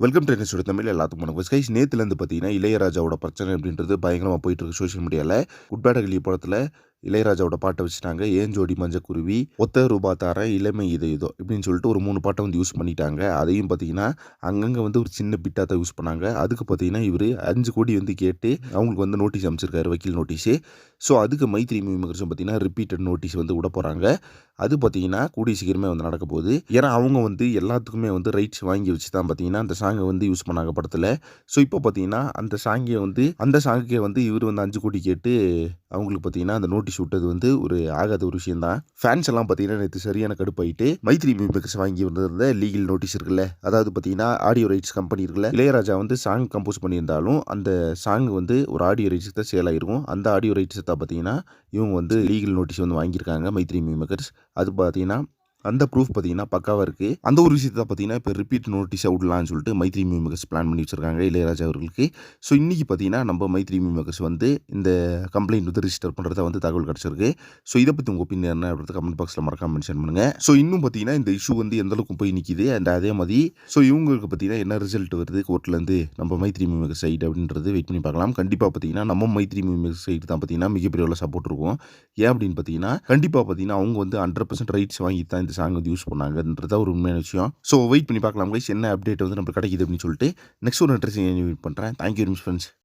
Welcome to என்னோட தமிழ் எல்லாத்துக்கும் வணக்கம். கைஸ் நேத்துலேருந்து பார்த்தீங்கன்னா இளையராஜாவோட பிரச்சனை அப்படின்றது பயங்கரமாக போயிட்டு இருக்கு சோஷியல் மீடியாவில் குட்பேடகலி படத்தில் இளையராஜாவோட பாட்டை வச்சுட்டாங்க. ஏன் ஜோடி மஞ்சக்குருவி? ஒத்த ரூபா தார இளமை இது இதோ இப்படின்னு சொல்லிட்டு ஒரு மூணு பாட்டை வந்து யூஸ் பண்ணிட்டாங்க. அதையும் பார்த்தீங்கன்னா அங்கங்கே வந்து ஒரு சின்ன பிட்டாக தான் யூஸ் பண்ணாங்க. அதுக்கு பார்த்தீங்கன்னா இவர் அஞ்சு கோடி வந்து கேட்டு அவங்களுக்கு வந்து நோட்டீஸ் அமைச்சிருக்காரு வக்கீல் நோட்டீஸு ஸோ அதுக்கு மைத்ரி மிமிகர்ஸும் பார்த்தீங்கன்னா ரிப்பீட்டட் நோட்டீஸ் வந்து விட போகிறாங்க அது பார்த்தீங்கன்னா கூடிய சீக்கிரமே வந்து நடக்க போகுது. ஏன்னா அவங்க வந்து எல்லாத்துக்குமே வந்து ரைட்ஸ் வாங்கி வச்சு தான் பார்த்தீங்கன்னா அந்த சாங்கை வந்து யூஸ் பண்ணாங்க படத்தில். ஸோ இப்போ பார்த்தீங்கன்னா அந்த சாங்கை வந்து அந்த சாங்குக்கே வந்து இவர் வந்து அஞ்சு கோடி கேட்டு அவங்களுக்கு பார்த்தீங்கன்னா அந்த நோட்டீஸ் விட்டது வந்து ஒரு ஆகாத ஒரு விஷயம் தான் ஃபேன்ஸ் எல்லாம் பார்த்தீங்கன்னா நேற்று சரியான கடுப்பாயிட்டு மைத்ரி மியூசிக்ஸ் வாங்கி வந்திருந்த லீகல் நோட்டீஸ் இருக்குல்ல அதாவது பார்த்தீங்கன்னா ஆடியோ ரைட்ஸ் கம்பெனி இருக்குல்ல இளையராஜா வந்து சாங் கம்போஸ் பண்ணியிருந்தாலும் அந்த சாங் வந்து ஒரு ஆடியோ ரைட்ஸ் தான் சேல் ஆயிருக்கும். அந்த ஆடியோ ரைட்ஸ் தான் பார்த்தீங்கன்னா இவங்க வந்து லீகல் நோட்டீஸ் வந்து வாங்கியிருக்காங்க மைத்ரி மியூமேக்கர்ஸ் அது பார்த்தீங்கன்னா அந்த ப்ரூஃப் பார்த்தீங்கன்னா பக்காவாக இருக்குது அந்த ஒரு விஷயத்தை பார்த்தீங்கன்னா இப்போ ரிப்பீட் நோட்டீஸ் விடலாம்னு சொல்லிட்டு மைத்ரி மியூமேக்கர்ஸ் பிளான் பண்ணி வச்சிருக்காங்க இளையராஜா அவர்களுக்கு. ஸோ இன்றைக்கி பார்த்தீங்கன்னா நம்ம மைத்ரி மியூமேக்கர்ஸ் வந்து இந்த கம்ப்ளைண்ட் வந்து ரிஜிஸ்டர் பண்ணுறதா வந்து தகவல் கிடச்சிருக்கு. ஸோ இதை பற்றி உங்கள் ஒப்பீனியன் என்ன அப்படின்றத கமெண்ட் பாக்ஸில் மறக்காம மென்ஷன் பண்ணுங்கள் ஸோ இன்னும் பார்த்தீங்கன்னா இந்த இஷ்யூ வந்து எந்தளவுக்கு போய் நிற்கிது அண்ட் அதே மாதிரி ஸோ இவங்களுக்கு பார்த்தீங்கன்னா என்ன ரிசல்ட் வருது கோர்ட்லேருந்து நம்ம மைத்ரி மியூமேக்கர் சைடு அப்படின்றது வெயிட் பண்ணி பார்க்கலாம். கண்டிப்பாக பார்த்தீங்கன்னா நம்ம மைத்ரி மியூமேக்கர் சைடு தான் பார்த்தீங்கன்னா மிகப்பெரிய சப்போர்ட் இருக்கும். ஏன் அப்படின்னு பார்த்தீங்கன்னா கண்டிப்பாக பார்த்தீங்கன்னா அவங்க வந்து ஹண்ட்ரட் பர்சன்ட் ரைட்ஸ் வாங்கி தான் இந்த சாங் வந்து யூஸ் பண்ணாங்கன்றது ஒரு உண்மையான விஷயம். ஸோ வெயிட் பண்ணி பார்க்கலாம் கைஸ் என்ன அப்டேட் வந்து நம்ம கிடைக்குது அப்படின்னு சொல்லிட்டு நெக்ஸ்ட் ஒரு இன்ட்ரெஸ்டிங் வெயிட் பண்ணுறேன் தேங்க்யூ வெரி ஃப்ரெண்ட்ஸ்